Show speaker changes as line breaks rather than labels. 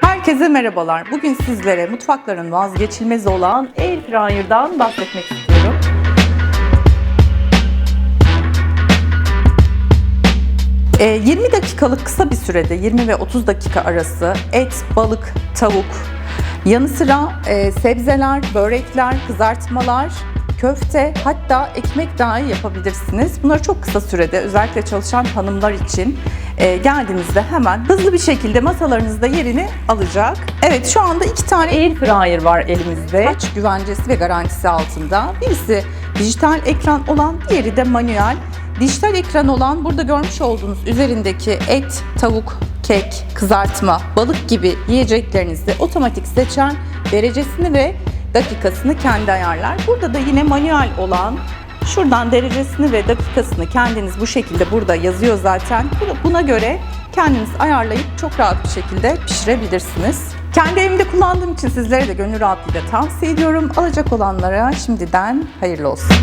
Herkese merhabalar. Bugün sizlere mutfakların vazgeçilmezi olan Air Fryer'dan bahsetmek istiyorum. Ee, 20 dakikalık kısa bir sürede 20 ve 30 dakika arası et, balık, tavuk, yanı sıra e, sebzeler, börekler, kızartmalar, köfte hatta ekmek dahi yapabilirsiniz. Bunları çok kısa sürede özellikle çalışan hanımlar için e, geldiğinizde hemen hızlı bir şekilde masalarınızda yerini alacak. Evet şu anda iki tane air fryer var elimizde. Kaç güvencesi ve garantisi altında. Birisi dijital ekran olan, diğeri de manuel. Dijital ekran olan burada görmüş olduğunuz üzerindeki et, tavuk, kek, kızartma, balık gibi yiyeceklerinizi otomatik seçen derecesini ve dakikasını kendi ayarlar. Burada da yine manuel olan şuradan derecesini ve dakikasını kendiniz bu şekilde burada yazıyor zaten. Bu- Buna göre kendiniz ayarlayıp çok rahat bir şekilde pişirebilirsiniz. Kendi evimde kullandığım için sizlere de gönül rahatlığıyla tavsiye ediyorum. Alacak olanlara şimdiden hayırlı olsun.